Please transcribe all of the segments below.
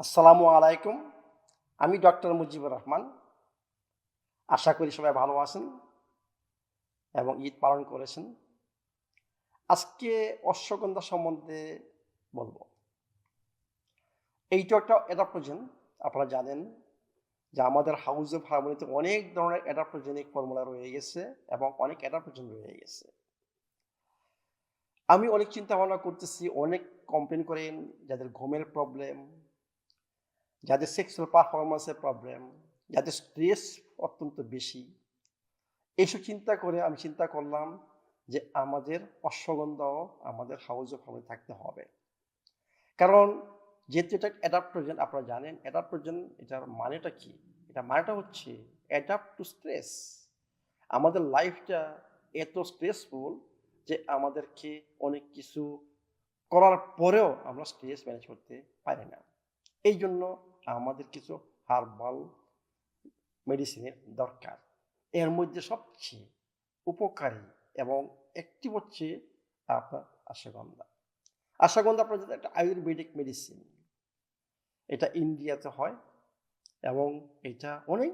আসসালামু আলাইকুম। আমি ডক্টর মুজিবুর রহমান। আশা করি সবাই ভালো আছেন এবং ঈদ পালন করেছেন। আজকে অশ্বগন্ধা সম্বন্ধে বলব। এইটা একটা অ্যাডাপ্টোজেন, আপনারা জানেন যে আমাদের হাউস অফ হারমোনিতে অনেক ধরনের অ্যাডাপ্টোজেনিক ফর্মুলা রয়ে গেছে এবং অনেক অ্যাডাপ্টোজেন রয়ে গেছে। আমি অনেক চিন্তা ভাবনা করতেছি, অনেক কমপ্লেন করেন যাদের ঘুমের প্রবলেম যাদের সেক্সুয়াল পারফরমেন্সের প্রবলেম যাদের স্ট্রেস অত্যন্ত বেশি, এইসব চিন্তা করে আমি চিন্তা করলাম যে আমাদের অশ্বগন্ধাও আমাদের হাউস অফ হাউসে থাকতে হবে। কারণ যেহেতু এটা অ্যাডাপ্টোজেন আপনারা জানেন অ্যাডাপ্টোজেন এটার মানেটা কি? এটা মানেটা হচ্ছে অ্যাডাপ্ট টু স্ট্রেস আমাদের লাইফটা এত স্ট্রেসফুল যে আমাদেরকে অনেক কিছু করার পরেও আমরা স্ট্রেস ম্যানেজ করতে পারি না। এই জন্য আমাদের কিছু হার্বাল মেডিসিনের দরকার। এর মধ্যে সবচেয়ে উপকারী এবং একটি হচ্ছে আপনার আশাগন্ধা। আশাগন্ধা আপনার যেটা একটা আয়ুর্বেদিক মেডিসিন এটা ইন্ডিয়াতে হয় এবং এটা অনেক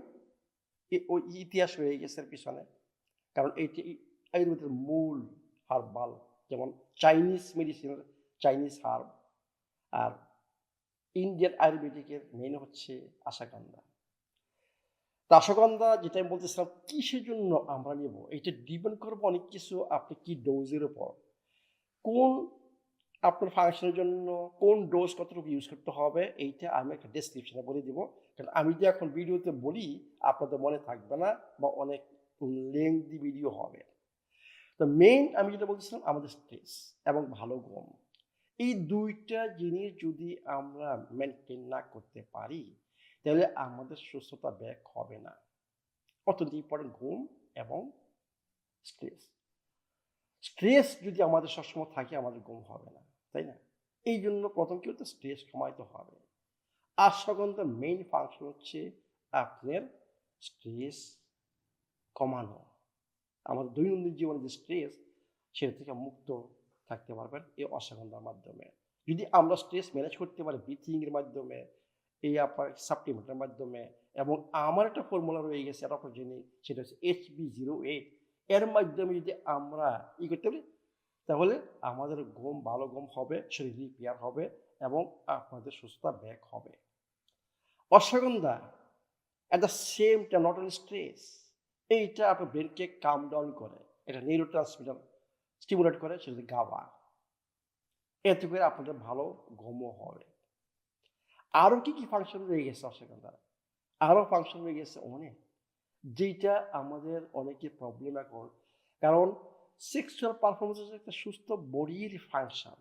ওই ইতিহাস রয়ে গেছে পিছনে। কারণ এইটি আয়ুর্বেদের মূল হার্বাল যেমন চাইনিজ মেডিসিনের চাইনিজ হার্ব আর ইন্ডিয়ান আয়ুর্বেদিকের মেন হচ্ছে আশাগন্ধা তা আশাগন্ধা যেটা আমি বলতেছিলাম, কিসের জন্য আমরা নেব? এটা ডিপেন্ড করব অনেক কিছু, আপনি কি ডোজের উপর। কোন আপনার ফাংশনের জন্য কোন ডোজ কতটুকু ইউজ করতে হবে, এইটা আমি একটা ডেসক্রিপশনে বলে দিব। কারণ আমি যে এখন ভিডিওতে বলি, আপনাদের মনে থাকবে না বা অনেক লেংদি ভিডিও হবে। তো মেইন আমি যেটা বলছিলাম আমাদের স্ট্রেস এবং ভালো ঘুম। এই দুইটা জিনিস যদি আমরা মেনটেন না করতে পারি, তাহলে আমাদের সুস্থতা ব্যাক হবে না। অত্যন্ত ইম্পর্টেন্ট ঘুম এবং স্ট্রেস স্ট্রেস যদি আমাদের সবসময় থাকে, আমাদের ঘুম হবে না, তাই না? এই জন্য প্রথম কি হতে? স্ট্রেস কমাইতে হবে। আশ্বাগন্ধার মেইন ফাংশন হচ্ছে আপনার স্ট্রেস কমানো। আমাদের দৈনন্দিন জীবনে যে স্ট্রেস সেটা থেকে মুক্ত থাকতে পারবেন এই অশ্বগন্ধার মাধ্যমে। যদি আমরা স্ট্রেস ম্যানেজ করতে পারি ব্রিথিংয়ের মাধ্যমে, এই আপনার সাপ্লিমেন্টের মাধ্যমে, এবং আমার একটা ফর্মুলা রয়ে গেছে এটা আপনার জেনে সেটা হচ্ছে এইচ বি জিরো এইট এর মাধ্যমে যদি আমরা ই করতে পারি, তাহলে আমাদের ঘুম ভালো ঘুম হবে, শরীর রিপেয়ার হবে, এবং আপনাদের সুস্থতা ব্যাক হবে। Ashwagandha at the same time not only stress এইটা আপনার ব্রেনকে কাম ডাউন করে। এটা নিউরো ট্রান্সমিটার স্টিমুলেট করে, সেটা গাবা এতে করে আপনাদের ভালো ঘুমও হবে। আরও কি কি ফাংশন রয়ে গেছে অশ্বগন্ধার আরও ফাংশন রয়ে গেছে অনেক। যেটা আমাদের অনেকে প্রবলেম এখন কারণ সেক্সুয়াল পারফরমেন্স হচ্ছে একটা সুস্থ বডির ফাংশন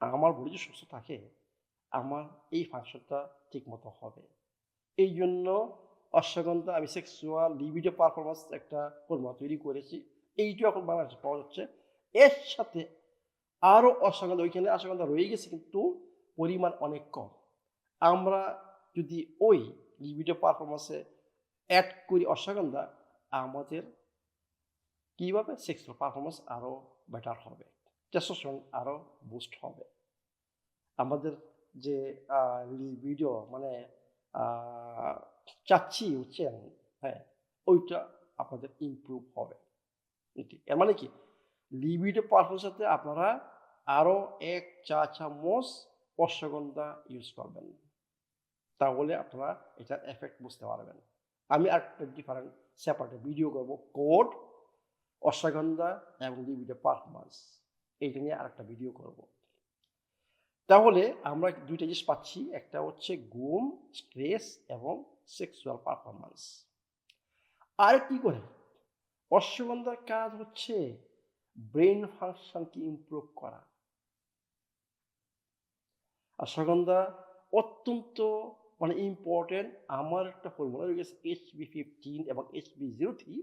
আমার বডি যদি সুস্থ থাকে, আমার এই ফাংশনটা ঠিক মতো হবে। এই জন্য অশ্বগন্ধা, আমি সেক্সুয়াল লিবিডো পারফরমেন্স একটা ফর্মুলা তৈরি করেছি। এইটা এখন বাংলাদেশে পাওয়া যাচ্ছে। এর সাথে আরও অশ্বগন্ধা, ওইখানে অশ্বগন্ধা রয়ে গেছে কিন্তু পরিমাণ অনেক কম। আমরা যদি ওই লিবিডো পারফরমেন্সে অ্যাড করি অশ্বগন্ধা, আমাদের কীভাবে সেক্সুয়াল পারফরমেন্স আরও বেটার হবে? টেস্টোস্টেরন আরও বুস্ট হবে। আমাদের যে ভিডিও মানে চাচ্ছি বুঝছেন হ্যাঁ ওইটা আপনাদের ইমপ্রুভ হবে। এটি, এর মানে কি? লিবিডো পারফরমেন্সের সাথে আপনারা আরও এক চা চামচ অশ্বগন্ধা ইউজ করবেন। তাহলে আপনারা এটার এফেক্ট বুঝতে পারবেন। আমি একটা ডিফারেন্ট সেপারেট ভিডিও করব। কোড অশ্বগন্ধা এবং লিবিডো পারফরমেন্স এইটা নিয়ে আরেকটা ভিডিও করব। তাহলে আমরা দুইটা জিনিস পাচ্ছি। একটা হচ্ছে ঘুম স্ট্রেস এবং সেক্সুয়াল পারফরমেন্স আর কি করে? অশ্বগন্ধার কাজ হচ্ছে ব্রেন ফাংশনকে ইমপ্রুভ করা। অশ্বগন্ধা অত্যন্ত মানে ইম্পর্টেন্ট আমার একটা ফর্মুলা রয়ে গেছে এইচ বি ফিফটিন এবং H B zero three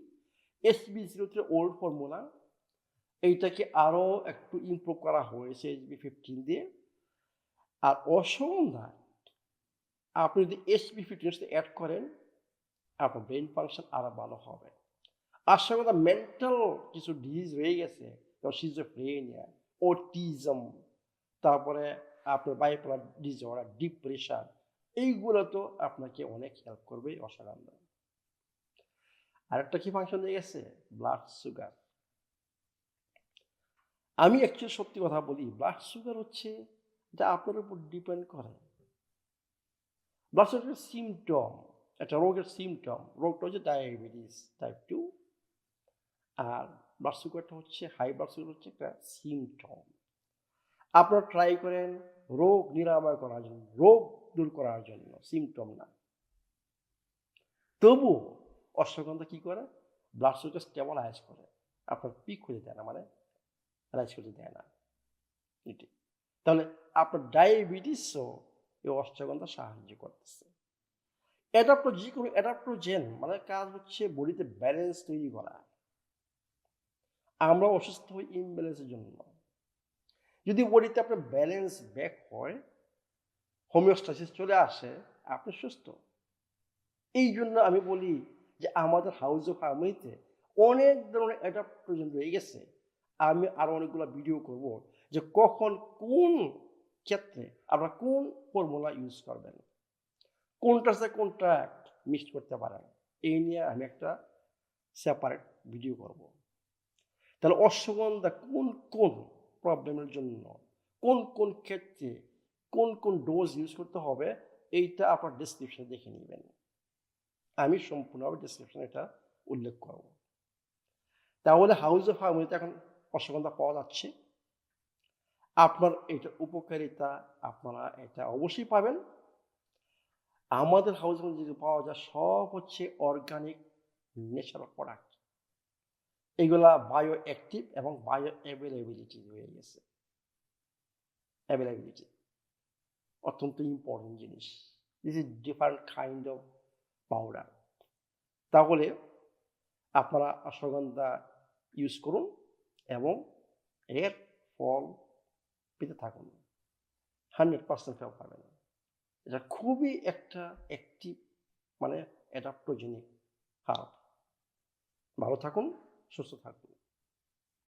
H B zero three old formula এইটাকে আরও একটু ইমপ্রুভ করা হয়েছে এইচ বি ফিফটিন দিয়ে। আর অশ্বগন্ধা আপনি যদি এইচ বি ফিফটিন অ্যাড করেন, আপনার ব্রেন ফাংশন আরও ভালো হবে। অশ্বগন্ধা মেন্টাল কিছু ডিজিজ রয়ে গেছে, যেমন সিজোফ্রেনিয়া অটিজম তারপরে আপনার বাইপোলার ডিসঅর্ডার ডিপ্রেশন এইগুলো তো আপনাকে অনেক হেল্প করবে অসাধারণ। আরেকটা কি ফাংশন দিয়ে গেছে? ব্লাড সুগার আমি অ্যাকচুয়ালি সত্যি কথা বলি ব্লাড সুগার হচ্ছে যা আপনার উপর ডিপেন্ড করে। ব্লাড সুগার সিমটম একটা রোগের সিমটম রোগটা হচ্ছে ডায়াবেটিস টাইপ টু আর ব্লাড সুগারটা হচ্ছে হাই ব্লাড সুগার হচ্ছে একটা সিমটম আপনারা ট্রাই করেন রোগ নিরাময় করার জন্য, রোগ দূর করার জন্য সিমটম না। তবু অশ্বগন্ধা কি করে? ব্লাড সুগার স্টেবলাইজ করে। আপনার পিক হয়ে দেয় না মানে রাইজ করতে দেয় না। এটি তাহলে আপনার ডায়াবেটিসও এই অশ্বগন্ধা সাহায্য করতেছে। অ্যাডাপ্টো যে কোনো অ্যাডাপ্টোজেন মানে কাজ হচ্ছে বডিতে ব্যালেন্স তৈরি করা। আমরা অসুস্থ হই ইমব্যালেন্সের জন্য। যদি বডিতে আপনার ব্যালেন্স ব্যাক হয় হোমিওস্টাসিস চলে আসে, আপনি সুস্থ। এই জন্য আমি বলি যে আমাদের হাউস অফ হারমোনিতে অনেক ধরনের অ্যাডাপ্টোজেন রয়ে গেছে। আমি আরও অনেকগুলো ভিডিও করব যে কখন কোন ক্ষেত্রে আপনারা কোন ফর্মুলা ইউজ করবেন? কোনটার সাথে কোনটা মিক্স করতে পারেন? এই নিয়ে আমি একটা সেপারেট ভিডিও করব। তাহলে অশ্বগন্ধা কোন কোন প্রবলেমের জন্য, কোন কোন ক্ষেত্রে, কোন কোন ডোজ ইউজ করতে হবে, এইটা আপনার ডিসক্রিপশনে দেখে নেবেন। আমি সম্পূর্ণভাবে ডিসক্রিপশনে এটা উল্লেখ করব। তাহলে হাউস অফ হারমোনিতে এখন অশ্বগন্ধা পাওয়া যাচ্ছে। আপনার এটা উপকারিতা আপনারা এটা অবশ্যই পাবেন। আমাদের হাউস যেটা পাওয়া যায়, সব হচ্ছে অর্গানিক ন্যাচারাল প্রোডাক্ট এগুলা বায়ো অ্যাক্টিভ এবং বায়ো অ্যাভেলেবিলিটি হয়ে গেছে। অ্যাভেলেবিলিটি অত্যন্ত ইম্পর্টেন্ট জিনিস। This is different kind of powder তাহলে আপনারা অশ্বগন্ধা ইউজ করুন এবং এর ফল পেতে থাকুন। হান্ড্রেড পার্সেন্ট ফেল পাবেন। এটা খুবই একটা অ্যাক্টিভ মানে অ্যাডাপ্টোজেনিক হার্ব ভালো থাকুন, সুস্থ থাকুন।